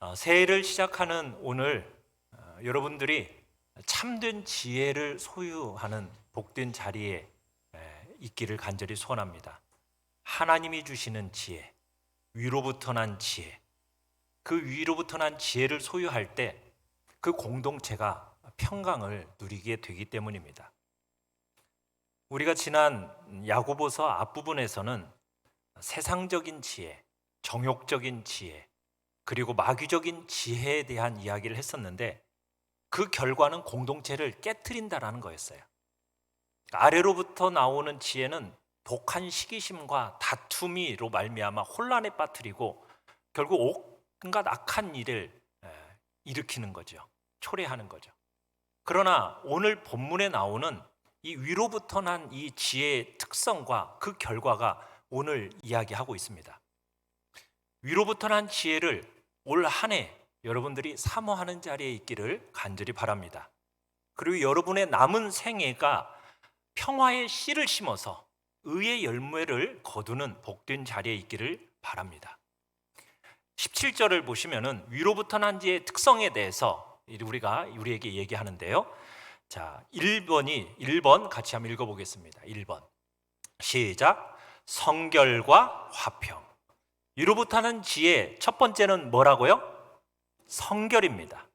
어, 새해를 시작하는 오늘 어, 여러분들이 참된 지혜를 소유하는 복된 자리에 에, 있기를 간절히 소원합니다. 하나님이 주시는 지혜, 위로부터 난 지혜, 그 위로부터 난 지혜를 소유할 때 그 공동체가 평강을 누리게 되기 때문입니다. 우리가 지난 야고보서 앞부분에서는 세상적인 지혜, 정욕적인 지혜, 그리고 마귀적인 지혜에 대한 이야기를 했었는데 그 결과는 공동체를 깨뜨린다라는 거였어요. 아래로부터 나오는 지혜는 독한 시기심과 다툼이로 말미암아 혼란에 빠뜨리고 결국 온갖 악한 일을 에, 일으키는 거죠. 초래하는 거죠. 그러나 오늘 본문에 나오는 이 위로부터 난 이 지혜의 특성과 그 결과가 오늘 이야기하고 있습니다. 위로부터 난 지혜를 올 한 해 여러분들이 사모하는 자리에 있기를 간절히 바랍니다. 그리고 여러분의 남은 생애가 평화의 씨를 심어서 의의 열매를 거두는 복된 자리에 있기를 바랍니다. 17절을 보시면은 위로부터 난 지혜의 특성에 대해서 우리가 우리에게 얘기하는데요. 자, 1번이 1번 같이 한번 읽어 보겠습니다. 1번. 시작. 성결과 화평. 위로부터는 지혜 첫 번째는 뭐라고요? 성결입니다.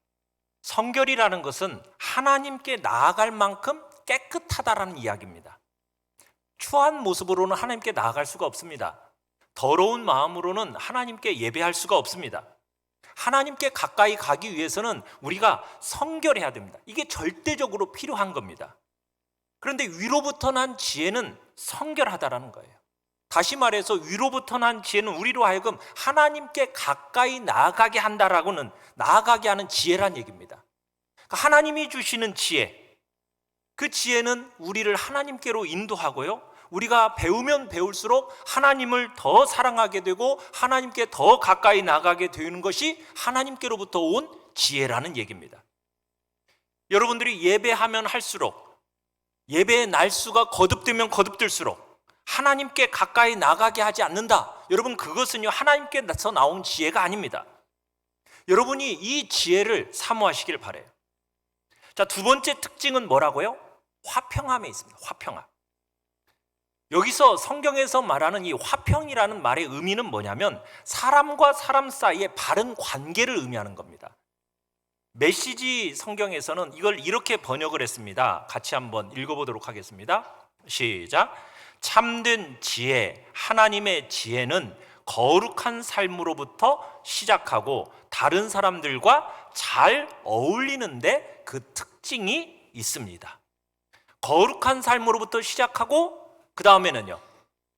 성결이라는 것은 하나님께 나아갈 만큼 깨끗하다라는 이야기입니다. 추한 모습으로는 하나님께 나아갈 수가 없습니다. 더러운 마음으로는 하나님께 예배할 수가 없습니다. 하나님께 가까이 가기 위해서는 우리가 성결해야 됩니다. 이게 절대적으로 필요한 겁니다. 그런데 위로부터 난 지혜는 성결하다라는 거예요. 다시 말해서 위로부터 난 지혜는 우리로 하여금 하나님께 가까이 나아가게 한다라고는 나아가게 하는 지혜란 얘기입니다. 그러니까 하나님이 주시는 지혜, 그 지혜는 우리를 하나님께로 인도하고요. 우리가 배우면 배울수록 하나님을 더 사랑하게 되고 하나님께 더 가까이 나가게 되는 것이 하나님께로부터 온 지혜라는 얘기입니다. 여러분들이 예배하면 할수록 예배의 날수가 거듭되면 거듭될수록 하나님께 가까이 나가게 하지 않는다. 여러분 그것은요 하나님께서 나온 지혜가 아닙니다. 여러분이 이 지혜를 사모하시길 바래요. 자, 두 번째 특징은 뭐라고요? 화평함에 있습니다. 화평함. 여기서 성경에서 말하는 이 화평이라는 말의 의미는 뭐냐면 사람과 사람 사이의 바른 관계를 의미하는 겁니다. 메시지 성경에서는 이걸 이렇게 번역을 했습니다. 같이 한번 읽어보도록 하겠습니다. 시작. 참된 지혜, 하나님의 지혜는 거룩한 삶으로부터 시작하고 다른 사람들과 잘 어울리는데 그 특징이 있습니다. 거룩한 삶으로부터 시작하고 그 다음에는요.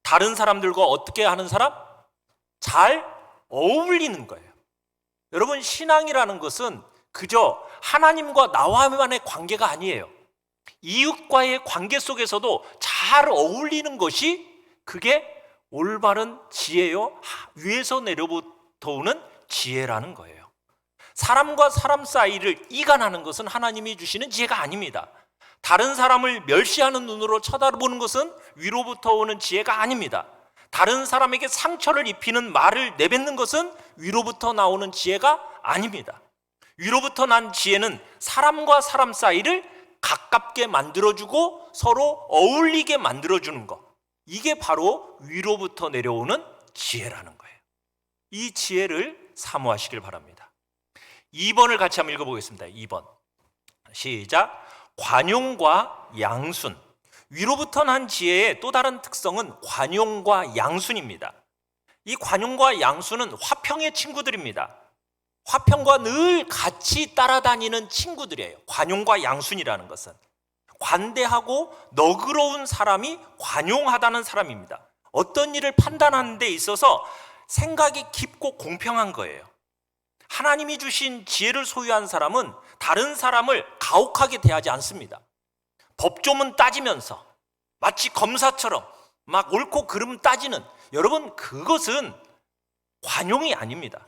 다른 사람들과 어떻게 하는 사람? 잘 어울리는 거예요. 여러분, 신앙이라는 것은 그저 하나님과 나와만의 관계가 아니에요. 이웃과의 관계 속에서도 잘 어울리는 것이 그게 올바른 지혜요. 위에서 내려부터 오는 지혜라는 거예요. 사람과 사람 사이를 이간하는 것은 하나님이 주시는 지혜가 아닙니다. 다른 사람을 멸시하는 눈으로 쳐다보는 것은 위로부터 오는 지혜가 아닙니다. 다른 사람에게 상처를 입히는 말을 내뱉는 것은 위로부터 나오는 지혜가 아닙니다. 위로부터 난 지혜는 사람과 사람 사이를 가깝게 만들어주고 서로 어울리게 만들어주는 것. 이게 바로 위로부터 내려오는 지혜라는 거예요. 이 지혜를 사모하시길 바랍니다. 2번을 같이 한번 읽어보겠습니다. 2번. 시작. 관용과 양순. 위로부터 난 지혜의 또 다른 특성은 관용과 양순입니다. 이 관용과 양순은 화평의 친구들입니다. 화평과 늘 같이 따라다니는 친구들이에요. 관용과 양순이라는 것은. 관대하고 너그러운 사람이 관용하다는 사람입니다. 어떤 일을 판단하는 데 있어서 생각이 깊고 공평한 거예요. 하나님이 주신 지혜를 소유한 사람은 다른 사람을 가혹하게 대하지 않습니다. 법조문 따지면서 마치 검사처럼 막 옳고 그름 따지는 여러분 그것은 관용이 아닙니다.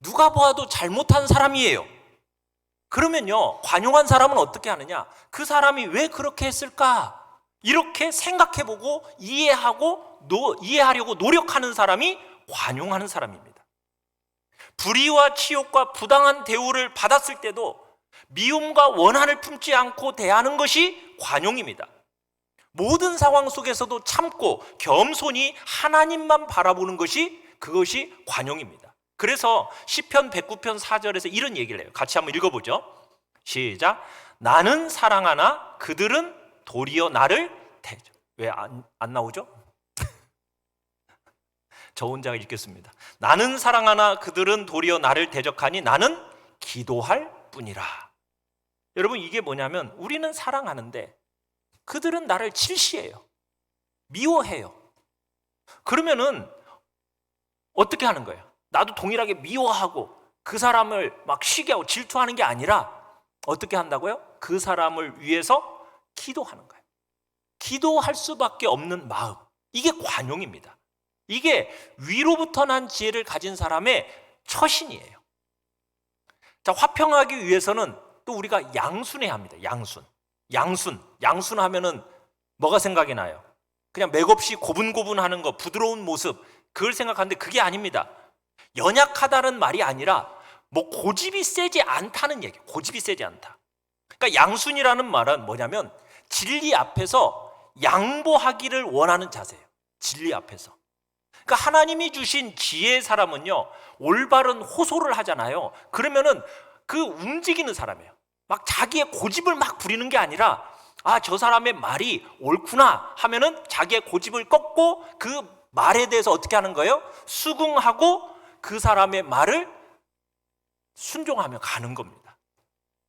누가 보아도 잘못한 사람이에요. 그러면요, 관용한 사람은 어떻게 하느냐? 그 사람이 왜 그렇게 했을까? 이렇게 생각해보고 이해하고 노, 이해하려고 노력하는 사람이 관용하는 사람입니다. 불의와 치욕과 부당한 대우를 받았을 때도 미움과 원한을 품지 않고 대하는 것이 관용입니다. 모든 상황 속에서도 참고 겸손히 하나님만 바라보는 것이 그것이 관용입니다. 그래서 시편 109편 4절에서 이런 얘기를 해요. 같이 한번 읽어 보죠. 시작. 나는 사랑하나 그들은 도리어 나를 대죠. 왜안 안 나오죠? 저 혼자 읽겠습니다. 나는 사랑하나 그들은 도리어 나를 대적하니 나는 기도할 뿐이라. 여러분 이게 뭐냐면 우리는 사랑하는데 그들은 나를 질시해요. 미워해요. 그러면은 어떻게 하는 거예요? 나도 동일하게 미워하고 그 사람을 막 쉬게 하고 질투하는 게 아니라 어떻게 한다고요? 그 사람을 위해서 기도하는 거예요. 기도할 수밖에 없는 마음. 이게 관용입니다. 이게 위로부터 난 지혜를 가진 사람의 처신이에요. 자, 화평하기 위해서는 또 우리가 양순해야 합니다. 양순. 양순. 양순 하면은 뭐가 생각이 나요? 그냥 맥없이 고분고분하는 거, 부드러운 모습, 그걸 생각하는데 그게 아닙니다. 연약하다는 말이 아니라 뭐 고집이 세지 않다는 얘기. 고집이 세지 않다. 그러니까 양순이라는 말은 뭐냐면 진리 앞에서 양보하기를 원하는 자세예요. 진리 앞에서. 그러니까 하나님이 주신 지혜의 사람은요, 올바른 호소를 하잖아요. 그러면은 그 움직이는 사람이에요. 막 자기의 고집을 막 부리는 게 아니라, 아, 저 사람의 말이 옳구나 하면은 자기의 고집을 꺾고 그 말에 대해서 어떻게 하는 거예요? 수긍하고 그 사람의 말을 순종하며 가는 겁니다.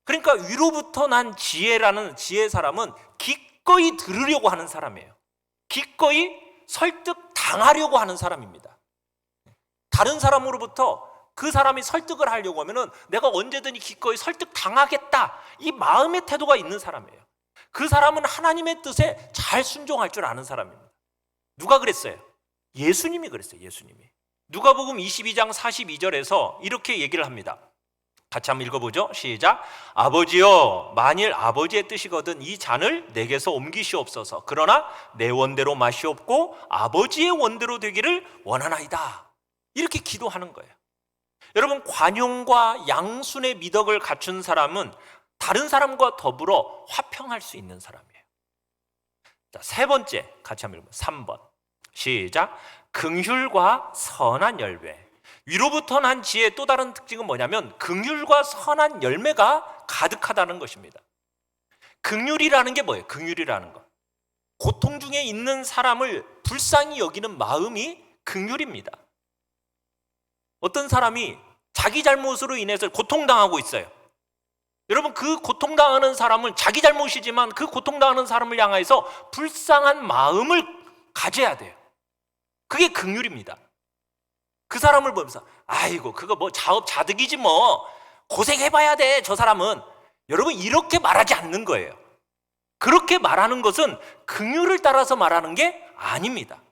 그러니까 위로부터 난 지혜라는 지혜 사람은 기꺼이 들으려고 하는 사람이에요. 기꺼이 설득 당하려고 하는 사람입니다. 다른 사람으로부터 그 사람이 설득을 하려고 하면은 내가 언제든지 기꺼이 설득 당하겠다. 이 마음의 태도가 있는 사람이에요. 그 사람은 하나님의 뜻에 잘 순종할 줄 아는 사람입니다. 누가 그랬어요? 예수님이 그랬어요. 예수님이. 누가복음 22장 42절에서 이렇게 얘기를 합니다. 같이 한번 읽어보죠. 시작. 아버지여, 만일 아버지의 뜻이거든 이 잔을 내게서 옮기시옵소서. 그러나 내 원대로 마시옵고 아버지의 원대로 되기를 원하나이다. 이렇게 기도하는 거예요. 여러분, 관용과 양순의 미덕을 갖춘 사람은 다른 사람과 더불어 화평할 수 있는 사람이에요. 자, 세 번째, 같이 한번 읽어보죠. 3번. 시작. 긍휼과 선한 열매. 위로부터 난 지혜의 또 다른 특징은 뭐냐면 긍휼과 선한 열매가 가득하다는 것입니다. 긍휼이라는 게 뭐예요? 긍휼이라는 것. 고통 중에 있는 사람을 불쌍히 여기는 마음이 긍휼입니다. 어떤 사람이 자기 잘못으로 인해서 고통당하고 있어요. 여러분 그 고통당하는 사람은 자기 잘못이지만 그 고통당하는 사람을 향해서 불쌍한 마음을 가져야 돼요. 그게 긍휼입니다. 그 사람을 보면서 아이고 그거 뭐 자업자득이지 뭐 고생해봐야 돼 저 사람은 여러분 이렇게 말하지 않는 거예요. 그렇게 말하는 것은 긍휼을 따라서 말하는 게 아닙니다.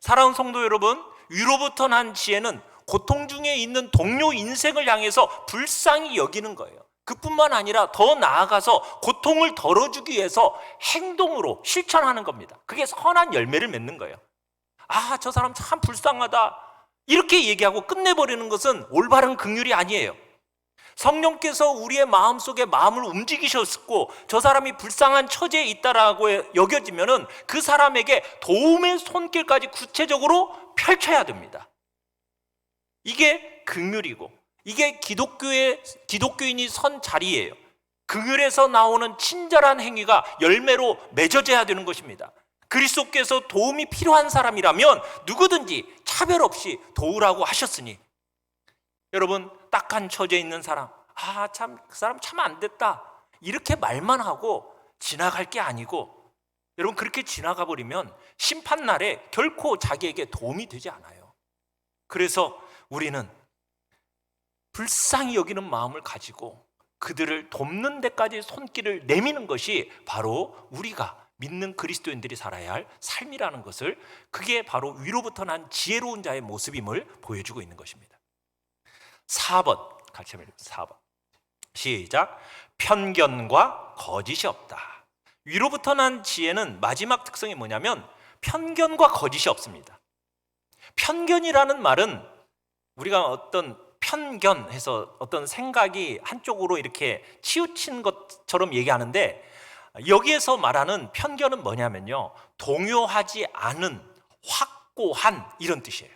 사랑하는 성도 여러분 위로부터 난 지혜는 고통 중에 있는 동료 인생을 향해서 불쌍히 여기는 거예요. 그뿐만 아니라 더 나아가서 고통을 덜어주기 위해서 행동으로 실천하는 겁니다. 그게 선한 열매를 맺는 거예요. 아, 저 사람 참 불쌍하다. 이렇게 얘기하고 끝내버리는 것은 올바른 긍휼이 아니에요. 성령께서 우리의 마음 속에 마음을 움직이셨고 저 사람이 불쌍한 처지에 있다라고 여겨지면은 그 사람에게 도움의 손길까지 구체적으로 펼쳐야 됩니다. 이게 긍휼이고 이게 기독교의 기독교인이 선 자리예요. 긍휼에서 나오는 친절한 행위가 열매로 맺어져야 되는 것입니다. 그리스도께서 도움이 필요한 사람이라면 누구든지 차별 없이 도우라고 하셨으니. 여러분 딱한 처지에 있는 사람. 아 참 그 사람 참 안 됐다. 이렇게 말만 하고 지나갈 게 아니고 여러분 그렇게 지나가 버리면 심판 날에 결코 자기에게 도움이 되지 않아요. 그래서 우리는 불쌍히 여기는 마음을 가지고 그들을 돕는 데까지 손길을 내미는 것이 바로 우리가 믿는 그리스도인들이 살아야 할 삶이라는 것을 그게 바로 위로부터 난 지혜로운 자의 모습임을 보여주고 있는 것입니다. 4번 같이 한번 읽어 4번 시작 편견과 거짓이 없다. 위로부터 난 지혜는 마지막 특성이 뭐냐면 편견과 거짓이 없습니다. 편견이라는 말은 우리가 어떤 편견해서 어떤 생각이 한쪽으로 이렇게 치우친 것처럼 얘기하는데 여기에서 말하는 편견은 뭐냐면요. 동요하지 않은 확고한 이런 뜻이에요.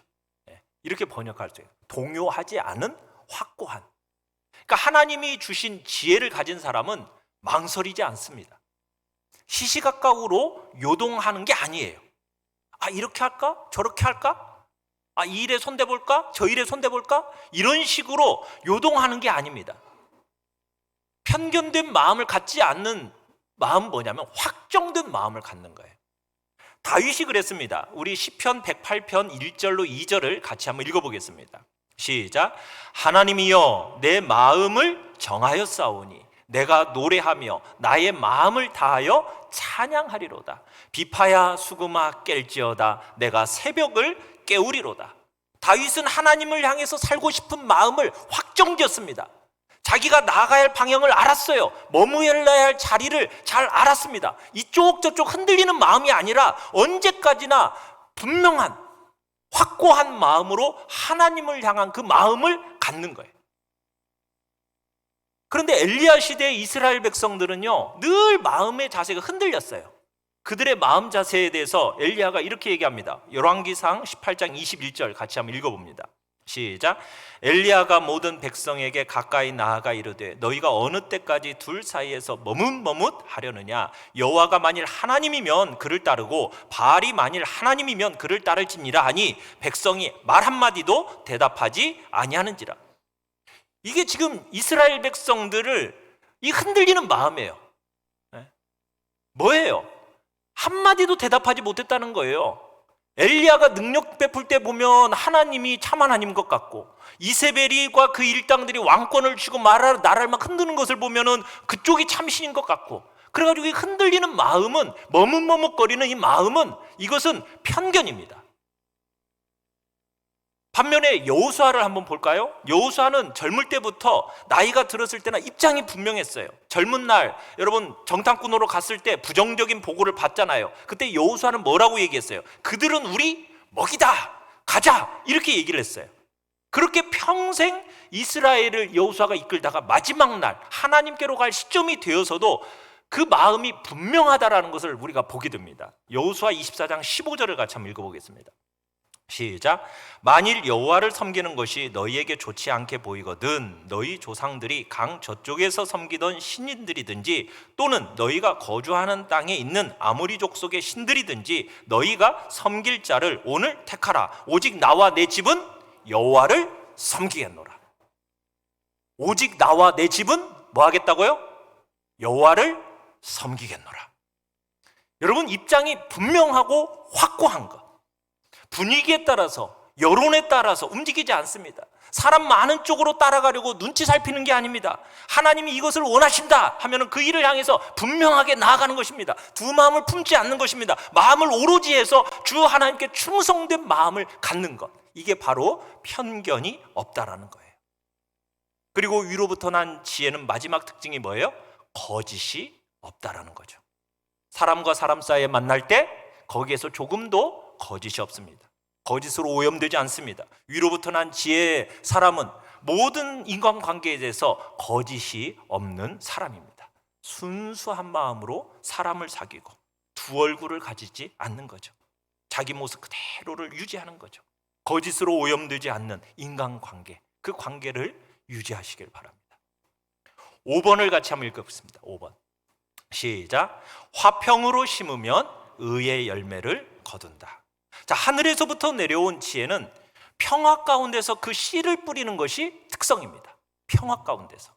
예, 이렇게 번역할 수 있어요. 동요하지 않은 확고한. 그러니까 하나님이 주신 지혜를 가진 사람은 망설이지 않습니다. 시시각각으로 요동하는 게 아니에요. 아, 이렇게 할까? 저렇게 할까? 아, 이 일에 손대볼까? 저 일에 손대볼까? 이런 식으로 요동하는 게 아닙니다. 편견된 마음을 갖지 않는 마음 뭐냐면 확정된 마음을 갖는 거예요. 다윗이 그랬습니다. 우리 시편 108편 1절로 2절을 같이 한번 읽어보겠습니다. 시작. 하나님이여 내 마음을 정하였사오니 내가 노래하며 나의 마음을 다하여 찬양하리로다. 비파야 수금아 깰지어다. 내가 새벽을 깨우리로다. 다윗은 하나님을 향해서 살고 싶은 마음을 확정지었습니다. 자기가 나가야 할 방향을 알았어요. 머무야 할 자리를 잘 알았습니다. 이쪽 저쪽 흔들리는 마음이 아니라 언제까지나 분명한 확고한 마음으로 하나님을 향한 그 마음을 갖는 거예요. 그런데 엘리야 시대의 이스라엘 백성들은요, 늘 마음의 자세가 흔들렸어요. 그들의 마음 자세에 대해서 엘리야가 이렇게 얘기합니다. 열왕기상 18장 21절 같이 한번 읽어 봅니다. 시작. 엘리야가 모든 백성에게 가까이 나아가 이르되 너희가 어느 때까지 둘 사이에서 머뭇머뭇 하려느냐 여호와가 만일 하나님이면 그를 따르고 바알이 만일 하나님이면 그를 따를지니라 하니 백성이 말 한마디도 대답하지 아니하는지라. 이게 지금 이스라엘 백성들을 이 흔들리는 마음이에요. 네? 뭐예요? 한마디도 대답하지 못했다는 거예요. 엘리야가 능력 베풀 때 보면 하나님이 참 하나님 것 같고 이세벨이과 그 일당들이 왕권을 쥐고 말하 나라를 막 흔드는 것을 보면은 그쪽이 참신인 것 같고 그래가지고 이 흔들리는 마음은 머뭇머뭇거리는 이 마음은 이것은 편견입니다. 반면에 여호수아를 한번 볼까요? 여호수아는 젊을 때부터 나이가 들었을 때나 입장이 분명했어요. 젊은 날 여러분 정탐꾼으로 갔을 때 부정적인 보고를 받잖아요. 그때 여호수아는 뭐라고 얘기했어요? 그들은 우리 먹이다. 가자. 이렇게 얘기를 했어요. 그렇게 평생 이스라엘을 여호수아가 이끌다가 마지막 날 하나님께로 갈 시점이 되어서도 그 마음이 분명하다라는 것을 우리가 보게 됩니다. 여호수아 24장 15절을 같이 한번 읽어보겠습니다. 시작. 만일 여호와를 섬기는 것이 너희에게 좋지 않게 보이거든 너희 조상들이 강 저쪽에서 섬기던 신인들이든지 또는 너희가 거주하는 땅에 있는 아모리 족속의 신들이든지 너희가 섬길 자를 오늘 택하라. 오직 나와 내 집은 여호와를 섬기겠노라. 오직 나와 내 집은 뭐 하겠다고요? 여호와를 섬기겠노라. 여러분 입장이 분명하고 확고한 것. 분위기에 따라서 여론에 따라서 움직이지 않습니다. 사람 많은 쪽으로 따라가려고 눈치 살피는 게 아닙니다. 하나님이 이것을 원하신다 하면은 그 일을 향해서 분명하게 나아가는 것입니다. 두 마음을 품지 않는 것입니다. 마음을 오로지 해서 주 하나님께 충성된 마음을 갖는 것. 이게 바로 편견이 없다라는 거예요. 그리고 위로부터 난 지혜는 마지막 특징이 뭐예요? 거짓이 없다라는 거죠. 사람과 사람 사이에 만날 때 거기에서 조금도 거짓이 없습니다. 거짓으로 오염되지 않습니다. 위로부터 난 지혜의 사람은 모든 인간관계에 대해서 거짓이 없는 사람입니다. 순수한 마음으로 사람을 사귀고 두 얼굴을 가지지 않는 거죠. 자기 모습 그대로를 유지하는 거죠. 거짓으로 오염되지 않는 인간관계, 그 관계를 유지하시길 바랍니다. 5번을 같이 한번 읽어보겠습니다. 5번. 시작. 화평으로 심으면 의의 열매를 거둔다. 자, 하늘에서부터 내려온 지혜는 평화 가운데서 그 씨를 뿌리는 것이 특성입니다. 평화 가운데서.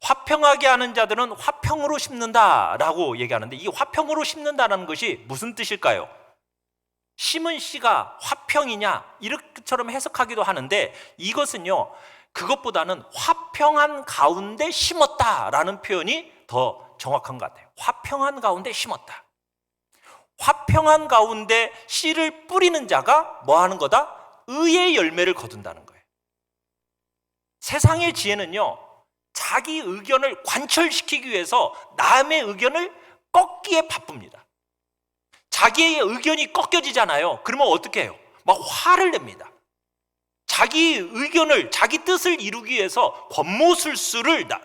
화평하게 하는 자들은 화평으로 심는다라고 얘기하는데 이 화평으로 심는다는 것이 무슨 뜻일까요? 심은 씨가 화평이냐 이렇게처럼 해석하기도 하는데 이것은요 그것보다는 화평한 가운데 심었다라는 표현이 더 정확한 것 같아요. 화평한 가운데 심었다. 화평한 가운데 씨를 뿌리는 자가 뭐 하는 거다? 의의 열매를 거둔다는 거예요. 세상의 지혜는요, 자기 의견을 관철시키기 위해서 남의 의견을 꺾기에 바쁩니다. 자기의 의견이 꺾여지잖아요. 그러면 어떻게 해요? 막 화를 냅니다. 자기 의견을 자기 뜻을 이루기 위해서 권모술수를 나-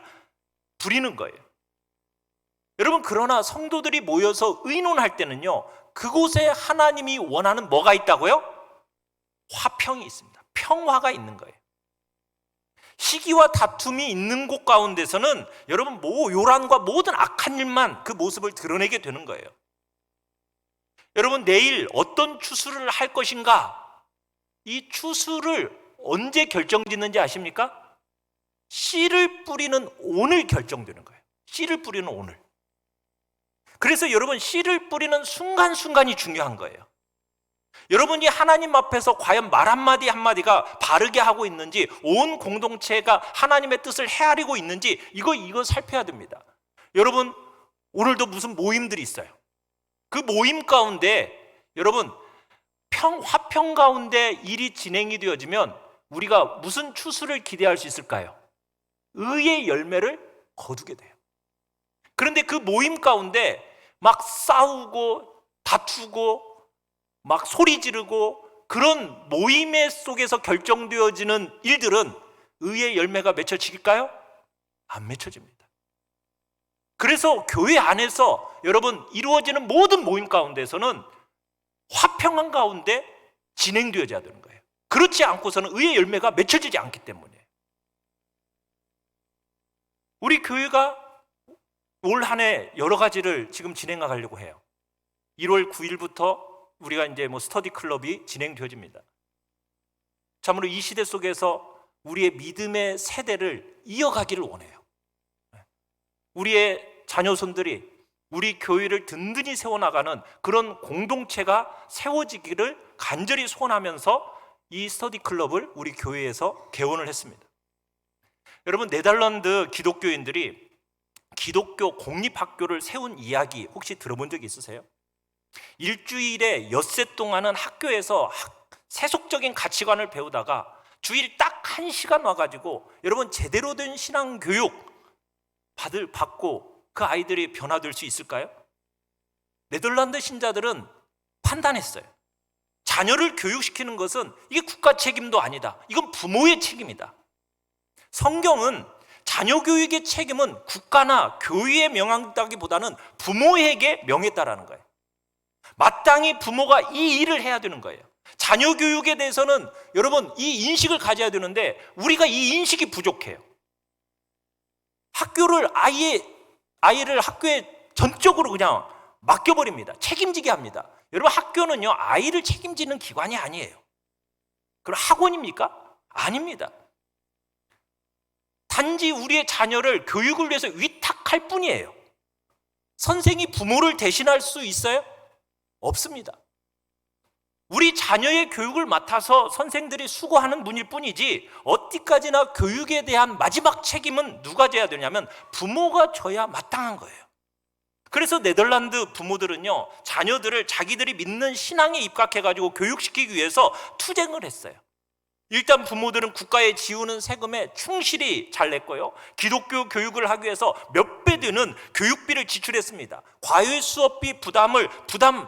부리는 거예요. 여러분 그러나 성도들이 모여서 의논할 때는요. 그곳에 하나님이 원하는 뭐가 있다고요? 화평이 있습니다. 평화가 있는 거예요. 시기와 다툼이 있는 곳 가운데서는 여러분 모 요란과 모든 악한 일만 그 모습을 드러내게 되는 거예요. 여러분 내일 어떤 추수를 할 것인가? 이 추수를 언제 결정짓는지 아십니까? 씨를 뿌리는 오늘 결정되는 거예요. 씨를 뿌리는 오늘. 그래서 여러분 씨를 뿌리는 순간순간이 중요한 거예요. 여러분이 하나님 앞에서 과연 말 한마디 한마디가 바르게 하고 있는지 온 공동체가 하나님의 뜻을 헤아리고 있는지 이거 이거 살펴야 됩니다. 여러분 오늘도 무슨 모임들이 있어요. 그 모임 가운데 여러분 평 화평 가운데 일이 진행이 되어지면 우리가 무슨 추수를 기대할 수 있을까요? 의의 열매를 거두게 돼요. 그런데 그 모임 가운데 막 싸우고 다투고 막 소리 지르고 그런 모임의 속에서 결정되어지는 일들은 의의 열매가 맺혀질까요? 안 맺혀집니다. 그래서 교회 안에서 여러분 이루어지는 모든 모임 가운데서는 화평한 가운데 진행되어져야 되는 거예요. 그렇지 않고서는 의의 열매가 맺혀지지 않기 때문에. 우리 교회가 올 한 해 여러 가지를 지금 진행하려고 해요. 1월 9일부터 우리가 이제 뭐 스터디 클럽이 진행되어집니다. 참으로 이 시대 속에서 우리의 믿음의 세대를 이어가기를 원해요. 우리의 자녀손들이 우리 교회를 든든히 세워나가는 그런 공동체가 세워지기를 간절히 소원하면서 이 스터디 클럽을 우리 교회에서 개원을 했습니다. 여러분 네덜란드 기독교인들이 기독교 공립학교를 세운 이야기 혹시 들어본 적 있으세요? 일주일에 엿새 동안은 학교에서 학- 세속적인 가치관을 배우다가 주일 딱 한 시간 와가지고 여러분 제대로 된 신앙 교육 받을 받고 그 아이들이 변화될 수 있을까요? 네덜란드 신자들은 판단했어요. 자녀를 교육시키는 것은 이게 국가 책임도 아니다. 이건 부모의 책임이다. 성경은 자녀 교육의 책임은 국가나 교회에 명한다기보다는 부모에게 명했다라는 거예요. 마땅히 부모가 이 일을 해야 되는 거예요. 자녀 교육에 대해서는 여러분 이 인식을 가져야 되는데 우리가 이 인식이 부족해요. 학교를 아예 아이를 학교에 전적으로 그냥 맡겨버립니다. 책임지게 합니다. 여러분 학교는요 아이를 책임지는 기관이 아니에요. 그럼 학원입니까? 아닙니다. 단지 우리의 자녀를 교육을 위해서 위탁할 뿐이에요. 선생이 부모를 대신할 수 있어요? 없습니다. 우리 자녀의 교육을 맡아서 선생들이 수고하는 분일 뿐이지 어디까지나 교육에 대한 마지막 책임은 누가 져야 되냐면 부모가 져야 마땅한 거예요. 그래서 네덜란드 부모들은요 자녀들을 자기들이 믿는 신앙에 입각해가지고 교육시키기 위해서 투쟁을 했어요. 일단 부모들은 국가에 지우는 세금에 충실히 잘 냈고요. 기독교 교육을 하기 위해서 몇 배 되는 교육비를 지출했습니다. 과외 수업비 부담을 부담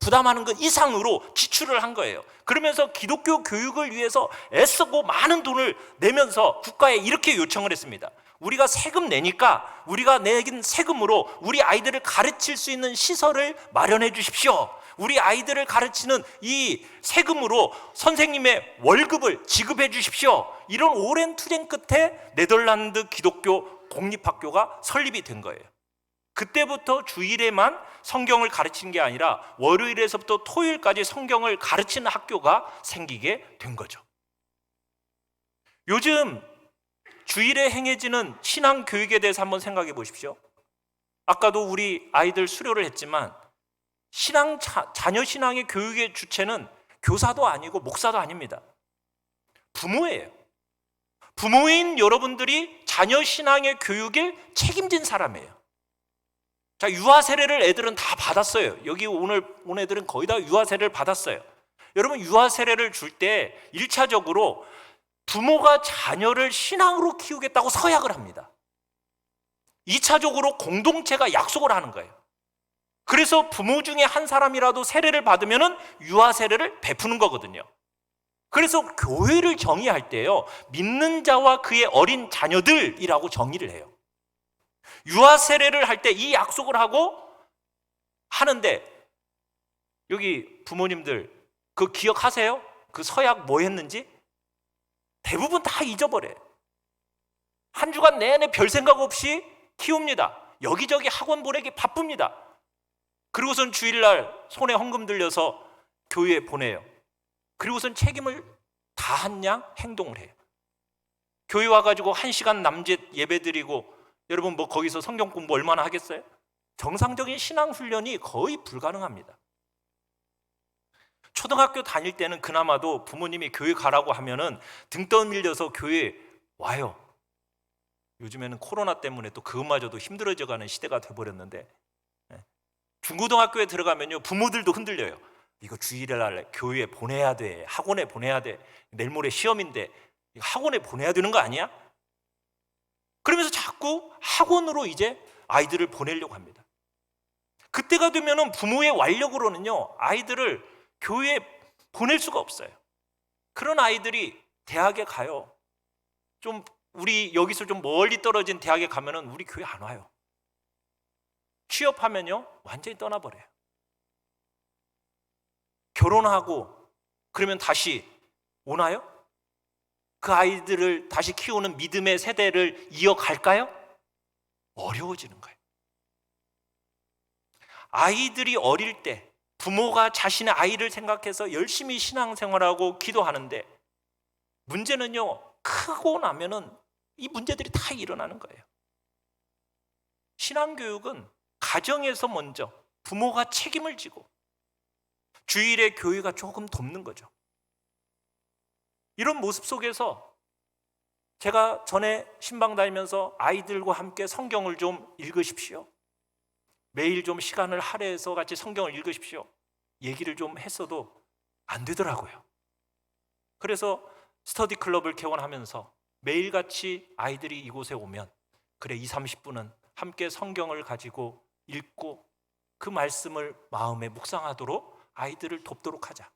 부담하는 것 이상으로 지출을 한 거예요. 그러면서 기독교 교육을 위해서 애쓰고 많은 돈을 내면서 국가에 이렇게 요청을 했습니다. 우리가 세금 내니까 우리가 내긴 세금으로 우리 아이들을 가르칠 수 있는 시설을 마련해 주십시오. 우리 아이들을 가르치는 이 세금으로 선생님의 월급을 지급해 주십시오. 이런 오랜 투쟁 끝에 네덜란드 기독교 공립학교가 설립이 된 거예요. 그때부터 주일에만 성경을 가르치는 게 아니라 월요일에서부터 토요일까지 성경을 가르치는 학교가 생기게 된 거죠. 요즘 주일에 행해지는 신앙 교육에 대해서 한번 생각해 보십시오. 아까도 우리 아이들 수료를 했지만 신앙 자, 자녀 신앙의 교육의 주체는 교사도 아니고 목사도 아닙니다. 부모예요. 부모인 여러분들이 자녀 신앙의 교육을 책임진 사람이에요. 자, 유아 세례를 애들은 다 받았어요. 여기 오늘 온 애들은 거의 다 유아 세례를 받았어요. 여러분 유아 세례를 줄 때 1차적으로 부모가 자녀를 신앙으로 키우겠다고 서약을 합니다. 2차적으로 공동체가 약속을 하는 거예요. 그래서 부모 중에 한 사람이라도 세례를 받으면 유아 세례를 베푸는 거거든요. 그래서 교회를 정의할 때요, 믿는 자와 그의 어린 자녀들이라고 정의를 해요. 유아 세례를 할 때 이 약속을 하고 하는데 여기 부모님들 그 기억하세요? 그 서약 뭐 했는지? 대부분 다 잊어버려요. 한 주간 내내 별 생각 없이 키웁니다. 여기저기 학원 보내기 바쁩니다. 그리고선 주일날 손에 헌금 들려서 교회에 보내요. 그리고선 책임을 다한 양 행동을 해요. 교회 와가지고 한 시간 남짓 예배 드리고 여러분 뭐 거기서 성경 공부 얼마나 하겠어요? 정상적인 신앙 훈련이 거의 불가능합니다. 초등학교 다닐 때는 그나마도 부모님이 교회 가라고 하면은 등 떠밀려서 교회 와요. 요즘에는 코로나 때문에 또 그것마저도 힘들어져 가는 시대가 돼버렸는데 예. 중고등학교에 들어가면요 부모들도 흔들려요. 이거 주일에 날 교회에 보내야 돼. 학원에 보내야 돼. 내일 모레 시험인데 학원에 보내야 되는 거 아니야? 그러면서 자꾸 학원으로 이제 아이들을 보내려고 합니다. 그때가 되면은 부모의 완력으로는요 아이들을 교회에 보낼 수가 없어요. 그런 아이들이 대학에 가요. 좀 우리 여기서 좀 멀리 떨어진 대학에 가면은 우리 교회 안 와요. 취업하면요 완전히 떠나버려요. 결혼하고 그러면 다시 오나요? 그 아이들을 다시 키우는 믿음의 세대를 이어갈까요? 어려워지는 거예요. 아이들이 어릴 때 부모가 자신의 아이를 생각해서 열심히 신앙생활하고 기도하는데 문제는요 크고 나면은 이 문제들이 다 일어나는 거예요. 신앙교육은 가정에서 먼저 부모가 책임을 지고 주일에 교회가 조금 돕는 거죠. 이런 모습 속에서 제가 전에 신방 다니면서 아이들과 함께 성경을 좀 읽으십시오. 매일 좀 시간을 할애해서 같이 성경을 읽으십시오. 얘기를 좀 했어도 안 되더라고요. 그래서 스터디 클럽을 개원하면서 매일같이 아이들이 이곳에 오면 그래 2, 30분은 함께 성경을 가지고 읽고 그 말씀을 마음에 묵상하도록 아이들을 돕도록 하자.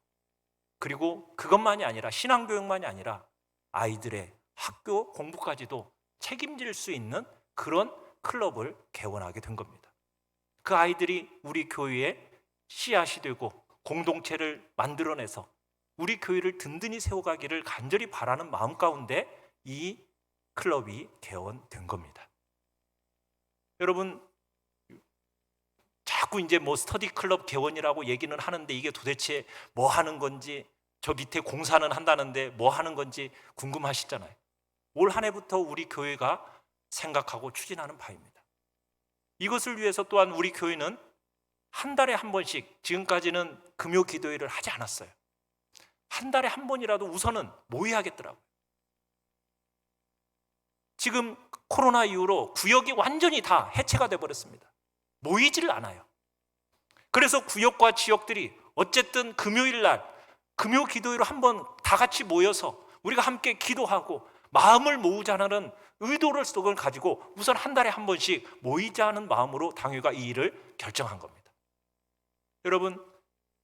그리고 그것만이 아니라 신앙교육만이 아니라 아이들의 학교 공부까지도 책임질 수 있는 그런 클럽을 개원하게 된 겁니다. 그 아이들이 우리 교회에 씨앗이 되고 공동체를 만들어내서 우리 교회를 든든히 세워가기를 간절히 바라는 마음 가운데 이 클럽이 개원된 겁니다. 여러분 자꾸 이제 뭐 스터디 클럽 개원이라고 얘기는 하는데 이게 도대체 뭐 하는 건지 저 밑에 공사는 한다는데 뭐 하는 건지 궁금하시잖아요. 올 한 해부터 우리 교회가 생각하고 추진하는 바입니다. 이것을 위해서 또한 우리 교회는 한 달에 한 번씩 지금까지는 금요 기도회를 하지 않았어요. 한 달에 한 번이라도 우선은 모여야겠더라고요. 지금 코로나 이후로 구역이 완전히 다 해체가 돼 버렸습니다. 모이지를 않아요. 그래서 구역과 지역들이 어쨌든 금요일 날 금요 기도회로 한번 다 같이 모여서 우리가 함께 기도하고 마음을 모으자는 의도를 속을 가지고 우선 한 달에 한 번씩 모이자는 마음으로 당회가 이 일을 결정한 겁니다. 여러분,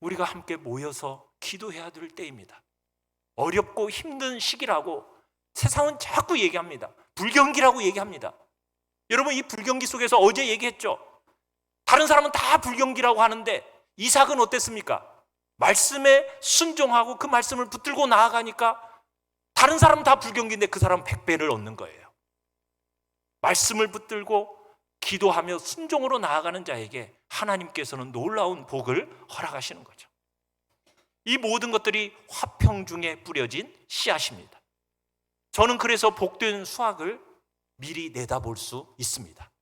우리가 함께 모여서 기도해야 될 때입니다. 어렵고 힘든 시기라고 세상은 자꾸 얘기합니다. 불경기라고 얘기합니다. 여러분, 이 불경기 속에서 어제 얘기했죠. 다른 사람은 다 불경기라고 하는데 이삭은 어땠습니까? 말씀에 순종하고 그 말씀을 붙들고 나아가니까 다른 사람은 다 불경기인데 그 사람은 백배를 얻는 거예요. 말씀을 붙들고 기도하며 순종으로 나아가는 자에게 하나님께서는 놀라운 복을 허락하시는 거죠. 이 모든 것들이 화평 중에 뿌려진 씨앗입니다. 저는 그래서 복된 수확을 미리 내다볼 수 있습니다.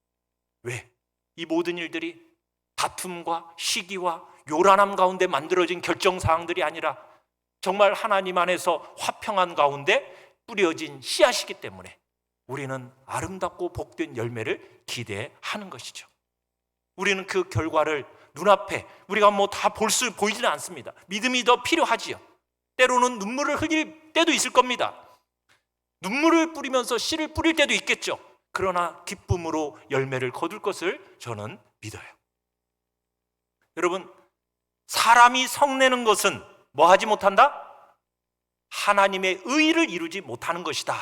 왜? 이 모든 일들이 다툼과 시기와 요란함 가운데 만들어진 결정 사항들이 아니라 정말 하나님 안에서 화평한 가운데 뿌려진 씨앗이기 때문에 우리는 아름답고 복된 열매를 기대하는 것이죠. 우리는 그 결과를 눈앞에 우리가 뭐 다 볼 수 보이지는 않습니다. 믿음이 더 필요하지요. 때로는 눈물을 흘릴 때도 있을 겁니다. 눈물을 뿌리면서 씨를 뿌릴 때도 있겠죠. 그러나 기쁨으로 열매를 거둘 것을 저는 믿어요. 여러분, 사람이 성내는 것은 뭐 하지 못한다? 하나님의 의를 이루지 못하는 것이다.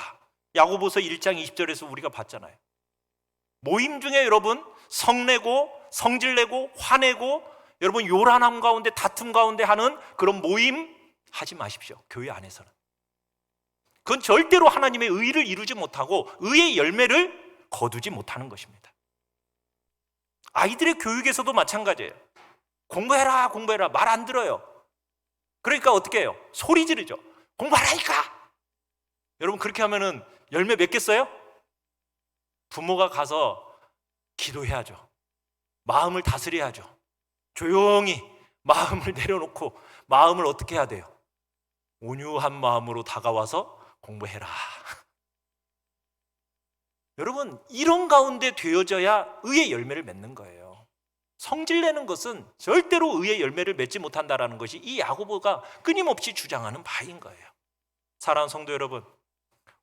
야고보서 1장 20절에서 우리가 봤잖아요. 모임 중에 여러분 성내고 성질내고 화내고 여러분 요란함 가운데 다툼 가운데 하는 그런 모임 하지 마십시오. 교회 안에서는. 그건 절대로 하나님의 의를 이루지 못하고 의의 열매를 거두지 못하는 것입니다. 아이들의 교육에서도 마찬가지예요. 공부해라, 공부해라. 말 안 들어요. 그러니까 어떻게 해요? 소리 지르죠. 공부하라니까! 여러분, 그렇게 하면은 열매 맺겠어요? 부모가 가서 기도해야죠. 마음을 다스려야죠. 조용히 마음을 내려놓고 마음을 어떻게 해야 돼요? 온유한 마음으로 다가와서 공부해라. 여러분, 이런 가운데 되어져야 의의 열매를 맺는 거예요. 성질 내는 것은 절대로 의의 열매를 맺지 못한다라는 것이 이 야고보가 끊임없이 주장하는 바인 거예요. 사랑하는 성도 여러분,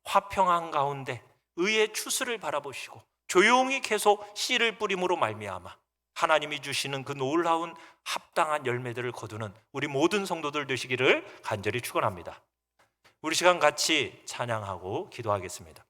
화평한 가운데 의의 추수를 바라보시고 조용히 계속 씨를 뿌림으로 말미암아 하나님이 주시는 그 놀라운 합당한 열매들을 거두는 우리 모든 성도들 되시기를 간절히 축원합니다. 우리 시간 같이 찬양하고 기도하겠습니다.